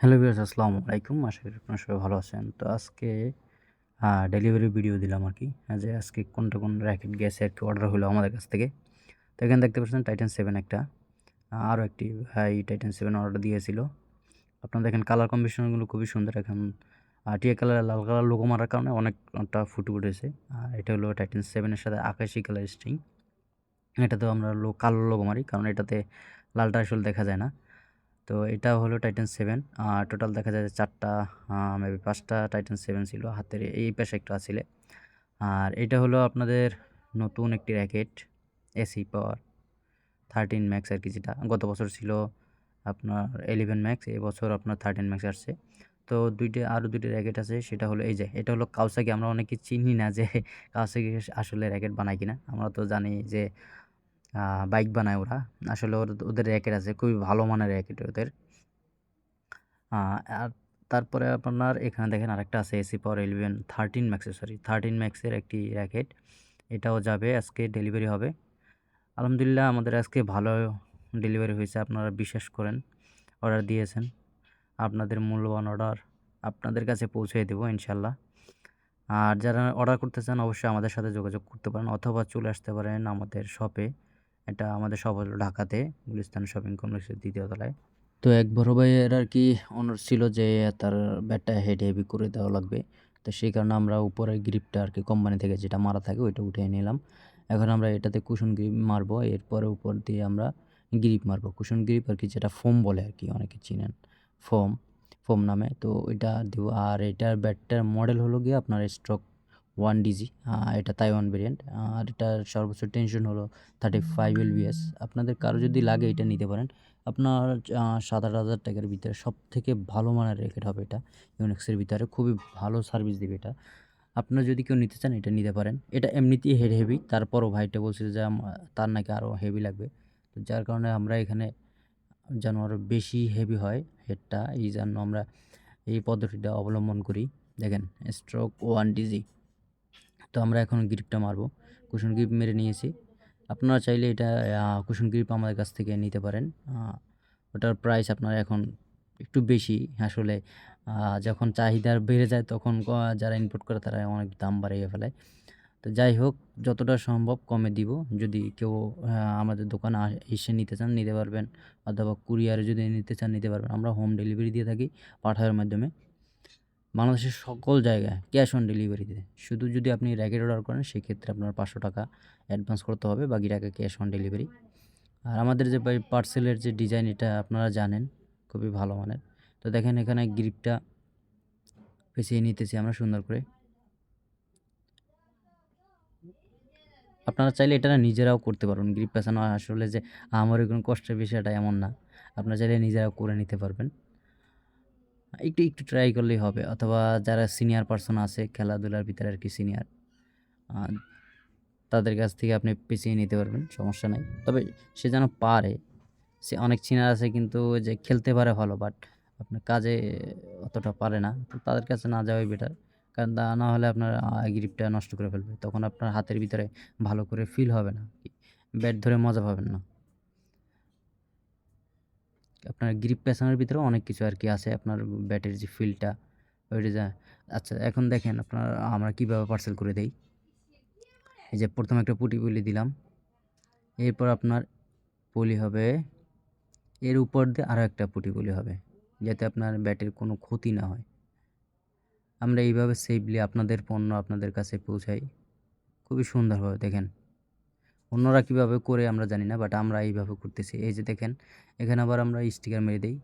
Hello viewers, আসসালামু আলাইকুম। আশা করি আপনারা সবাই ভালো আছেন। তো আজকে ডেলিভারি ভিডিও দিলাম আর কি। যে আজকে কোনটা কোন র্যাকেট গেছে আর কি অর্ডার হলো আমাদের কাছ থেকে। তো এখানে দেখতে পাচ্ছেন টাইটান সেভেন একটা। আরও একটি ভাই টাইটান সেভেন অর্ডার দিয়েছিল। আপনারা দেখেন কালার কম্বিনেশনগুলো খুবই সুন্দর। এখন টিয়া কালার লাল কালার লোগো মারার কারণে অনেকটা ফুটে উঠেছে। আর এটা হলো টাইটান সেভেনের সাথে আকাশি কালার স্ট্রিং এটাতেও আমরা লো, কালো লোগো মারি। কারণ এটাতে লালটা আসলে দেখা যায় না। তো এটা হলো টাইটান সেভেন টোটাল দেখা যায় চারটা মেবি পাঁচটা টাইটান সেভেন ছিল হাতের, এই পাশে একটু আসলে। আর এটা হলো আপনাদের নতুন একটি racket AC power thirteen max আর কি যেটা। গত বছর ছিল আপনার এলেভেন ম্যাক্স এই বছর আপনার থার্টিন ম্যাক্স আসছে। তো দুইটি আরও দুইটা র্যাকেট আছে, সেটা হলো এই যে, এটা হলো কাউসাকি আমরা অনেকে চিনি না যে কাউসাকি আসলে র্যাকেট বানায় কিনা। আমরা তো জানি যে বাইক বানায় ওরা। আসলে ওর, ওদের র্যাকেট আছে, খুবই ভালো মানের র্যাকেট ওদের। আর তারপরে আপনার এখানে দেখেন আরেকটা আছে এসি পাওয়ার ইলেভেন থার্টিন ম্যাক্সের সরি থার্টিন ম্যাক্সের একটি র্যাকেট এটাও যাবে, আজকে ডেলিভারি হবে। আলহামদুলিল্লাহ আমাদের আজকে ভালো ডেলিভারি হয়েছে, আপনারা বিশ্বাস করেন। অর্ডার দিয়েছেন। আপনাদের মূল্যবান অর্ডার আপনাদের কাছে পৌঁছে দেবো ইনশাল্লাহ আর যারা অর্ডার করতে চান, অবশ্যই আমাদের সাথে যোগাযোগ করতে পারেন, অথবা চলে আসতে পারেন আমাদের শপে এটা আমাদের সব হলো ঢাকাতে, গুলিস্তান শপিং কমপ্লেক্সের দ্বিতীয় তলায়। তো এক বড় ভাইয়ের আর কি অনুরোধ ছিল যে তার ব্যাটটা হেড হেভি করে দেওয়া লাগবে। তো সেই কারণে আমরা উপরের গ্রিপটা আর কি কোম্পানি থেকে যেটা মারা থাকে ওইটা উঠে নিলাম। এখন আমরা এটাতে কুশন গ্রিপ মারবো, এরপরে উপর দিয়ে আমরা গ্রিপ মারবো। কুশন গ্রিপ আর কি যেটা ফোম বলে আর কি, অনেকে চিনেন। ফোম ফোম নামে। তো এটা দিব। আর এটার ব্যাটটার মডেল হলো গিয়ে আপনার স্ট্রোক ওয়ান ডিজি এটা তাইওয়ান ভেরিয়েন্ট আর এটার সর্বোচ্চ টেনশন হলো থার্টি ফাইভ এল এলবিএস আপনাদের কারও যদি লাগে এটা নিতে পারেন। আপনার সাত আট হাজার টাকার ভিতরে সব থেকে ভালো মানের র্যাকেট হবে এটা ইউনিক্সের ভিতরে। খুবই ভালো সার্ভিস দেবে এটা। আপনারা যদি কেউ নিতে চান এটা নিতে পারেন। এটা এমনিতেই হেড হেভি তারপরও ভাইটা বলছে যে তার নাকি আরও হেভি লাগবে। তো যার কারণে আমরা এখানে যেন আরও বেশি হেভি হয় হেডটা এই জন্য আমরা এই পদ্ধতিটা অবলম্বন করি। দেখেন স্ট্রোক ওয়ান ডিজি তো আমরা এখন গ্রিপটা মারবো। কুশন গ্রিপ মেরে নিয়েছি। আপনারা চাইলে এটা কুশন গ্রিপ আমাদের কাছ থেকে নিতে পারেন। ওটার প্রাইস আপনার এখন একটু বেশি। আসলে যখন চাহিদা বেড়ে যায় তখন যারা ইনপুট করে তারা অনেক দাম বাড়িয়ে ফেলে। তো যাই হোক, যতটা সম্ভব কমে দিব। যদি কেউ আমাদের দোকানে এসে নিতে চান, নিতে পারবেন। অথবা কুরিয়ারে যদি নিতে চান, নিতে পারবেন। আমরা হোম ডেলিভারি দিয়ে থাকি পাঠানোর মাধ্যমে। বাংলাদেশের সকল জায়গায় ক্যাশ অন ডেলিভারিতে। শুধু যদি আপনি র্যাকেট অর্ডার করেন, সেক্ষেত্রে আপনার পাঁচশো টাকা অ্যাডভান্স করতে হবে, বাকি টাকা ক্যাশ অন ডেলিভারি। আর আমাদের যে পার্সেলের যে ডিজাইন, এটা আপনারা জানেন, খুবই ভালো মানের। তো দেখেন এখানে গ্রিপটা পেঁচিয়ে নিতেছি আমরা সুন্দর করে। আপনারা চাইলে এটা নিজেরাও করতে পারবেন। গ্রিপ পেঁচানো আসলে যে আমার কোনো কষ্টের বিষয়টা এমন না। আপনারা চাইলে নিজেরাও করে নিতে পারবেন। একটু একটু ট্রাই করলেই হবে। অথবা যারা সিনিয়র পার্সন আছে, খেলাধুলার ভিতরে আর কি সিনিয়র তাদের কাছ থেকে আপনি পিছিয়ে নিতে পারবেন, সমস্যা নাই। তবে সে যেন পারে, সে অনেক সিনিয়র আছে কিন্তু যে খেলতে পারে ভালো বাট আপনার কাজে অতটা পারে না। তো তাদের কাছে না যাওয়াই বেটার কারণ তা না হলে আপনার গ্রিপটা নষ্ট করে ফেলবে। তখন আপনার হাতের ভিতরে ভালো করে ফিল হবে না ব্যাট ধরে মজা পাবেন না। আপনার গ্রিপ পেছানোর ভিতরে অনেক কিছু আর কি আছে, আপনার ব্যাটের যে ফিলটা ওইটা যা আচ্ছা এখন দেখেন আপনার আমরা কীভাবে পার্সেল করে দেই। এই যে প্রথম একটা পুটি পুলি দিলাম, এরপর আপনার পলি হবে, এর উপর দিয়ে আরও একটা পুটি পুলি হবে, যাতে আপনার ব্যাটের কোনো ক্ষতি না হয়। আমরা এইভাবে সেফলি আপনাদের পণ্য আপনাদের কাছে পৌঁছাই। খুবই সুন্দরভাবে দেখেন। অন্যরা কীভাবে করে আমরা জানি না বাট আমরা এইভাবে করতেছি। এই যে দেখেন, এখানে আবার আমরা স্টিকার মেরে দিই।